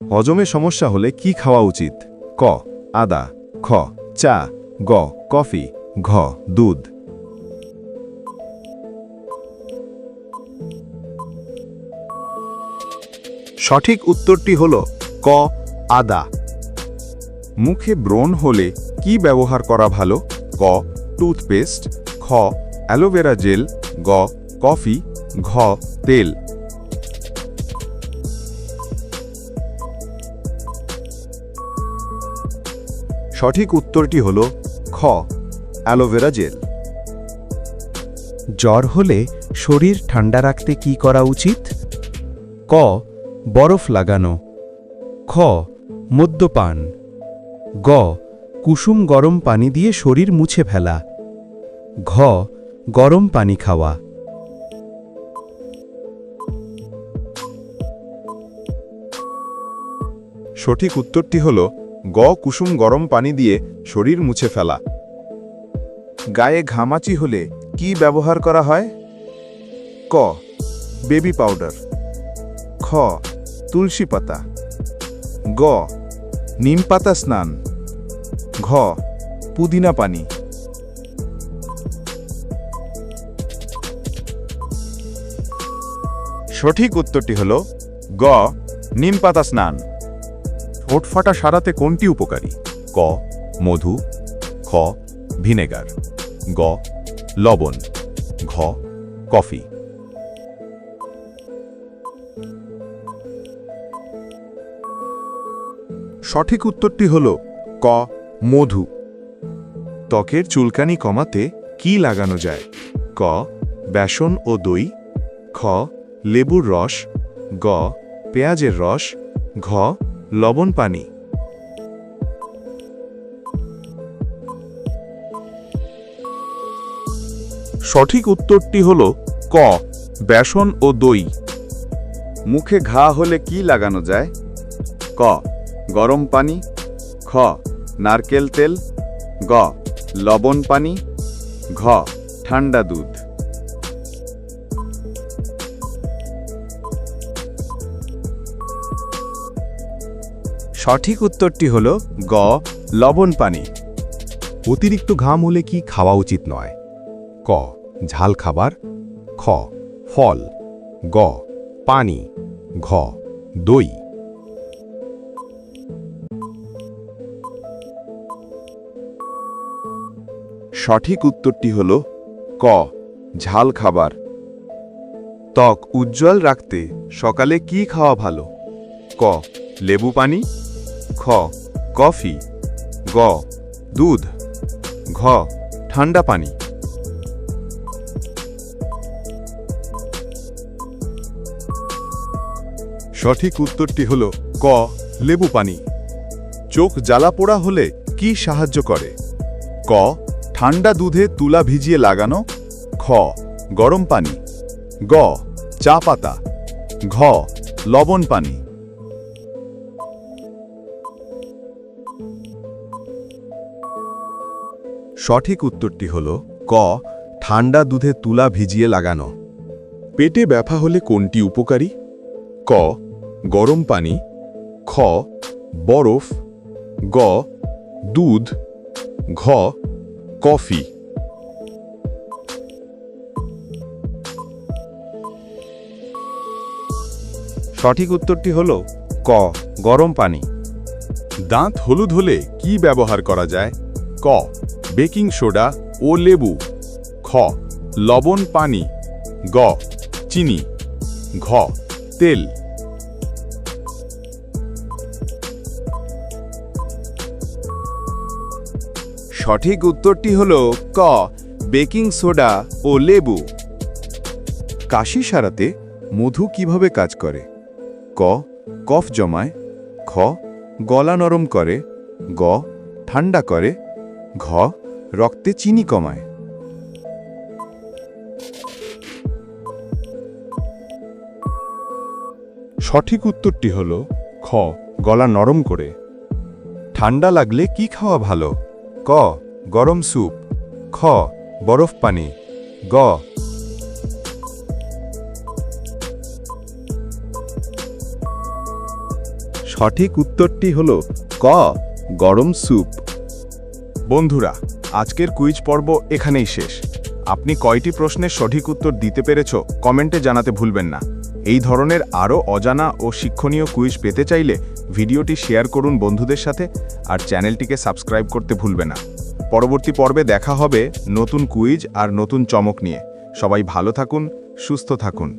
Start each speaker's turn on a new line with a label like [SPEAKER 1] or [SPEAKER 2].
[SPEAKER 1] হজমে সমস্যা হলে কি খাওয়া উচিত? ক, আদা, খ, চা, গ, কফি, ঘ, দুধ।
[SPEAKER 2] সঠিক উত্তরটি হল ক, আদা।
[SPEAKER 1] মুখে ব্রণ হলে কি ব্যবহার করা ভালো? ক, টুথপেস্ট, খ, অ্যালোভেরা জেল, গ, কফি, ঘ, তেল।
[SPEAKER 2] সঠিক উত্তরটি হল খ অ্যালোভেরা জেল
[SPEAKER 3] জ্বর হলে শরীর ঠান্ডা রাখতে কি করা উচিত? ক, বরফ লাগানো। খ, মদ্যপান। গ, কুসুম গরম পানি দিয়ে শরীর মুছে ফেলা। ঘ, গরম পানি খাওয়া।
[SPEAKER 1] সঠিক উত্তরটি হল গ কুসুম গরম পানি দিয়ে শরীর মুছে ফেলা। গায়ে ঘামাচি হলে কি ব্যবহার করা হয়? ক, বেবি পাউডার। খ, তুলসী পাতা। গ, নিম পাতা স্নান। ঘ, পুদিনা পানি। সঠিক উত্তরটি হল গ, নিম পাতা স্নান। ঠোঁট ফাটা সারাতে কোনটি উপকারী? ক, মধু। খ, ভিনেগার। গ, লবণ। ঘ, কফি। সঠিক উত্তরটি হল ক, মধু। ত্বকের চুলকানি কমাতে কি লাগানো যায়? ক, বেসন ও দই। খ, লেবুর রস। গ, পেঁয়াজের রস। ঘ লবণ পানি। সঠিক উত্তরটি হল ক, বেসন ও দই।
[SPEAKER 2] মুখে ঘা হলে কি লাগানো যায়? ক, গরম পানি। খ, নারকেল তেল। গ, লবণ পানি। ঘ, ঠান্ডা দুধ।
[SPEAKER 3] সঠিক উত্তরটি হল গ, লবণ পানি।
[SPEAKER 1] অতিরিক্ত ঘাম হলে কি খাওয়া উচিত নয়? ক, ঝাল খাবার। খ, ফল। গ, পানি। ঘ, দই। সঠিক উত্তরটি হল ক, ঝাল খাবার। ত্বক উজ্জ্বল রাখতে সকালে কি খাওয়া ভালো? ক, লেবু পানি। খ, কফি। গ, দুধ। ঘ, ঠান্ডা পানি। সঠিক উত্তরটি হল ক, লেবু পানি। চোখ জ্বালা পোড়া হলে কি সাহায্য করে? ক, ঠান্ডা দুধে তুলা ভিজিয়ে লাগানো। খ, গরম পানি। গ, চা পাতা। ঘ, লবণ পানি। সঠিক উত্তরটি হল ক, ঠান্ডা দুধে তুলা ভিজিয়ে লাগানো। পেটে ব্যথা হলে কোনটি উপকারী? ক, গরম পানি। খ, বরফ। গ, দুধ। ঘ, কফি।
[SPEAKER 3] সঠিক উত্তরটি হল ক, গরম পানি।
[SPEAKER 1] দাঁত হলুদ হলে কি ব্যবহার করা যায়? ক, বেকিং সোডা ও লেবু। খ, লবণ, পানি। গ, চিনি। ঘ, তেল। সঠিক উত্তরটি হল ক, বেকিং সোডা ও লেবু। কাশি সারাতে মধু কীভাবে কাজ করে? ক, কফ জমায়। খ, গলা নরম করে। গ, ঠান্ডা করে। ঘ, রক্তে চিনি কমায়। সঠিক উত্তরটি হল খ, গলা নরম করে। ঠান্ডা লাগলে কি খাওয়া ভালো? ক, গরম স্যুপ। খ, বরফ পানি। গ, সঠিক উত্তরটি হল ক, গরম স্যুপ। বন্ধুরা, আজকের কুইজ পর্ব এখানেই শেষ। আপনি কয়টি প্রশ্নের সঠিক উত্তর দিতে পেরেছ কমেন্টে জানাতে ভুলবেন না। এই ধরনের আরও অজানা ও শিক্ষণীয় কুইজ পেতে চাইলে ভিডিওটি শেয়ার করুন বন্ধুদের সাথে আর চ্যানেলটিকে সাবস্ক্রাইব করতে ভুলবে না। পরবর্তী পর্বে দেখা হবে নতুন কুইজ আর নতুন চমক নিয়ে। সবাই ভালো থাকুন, সুস্থ থাকুন।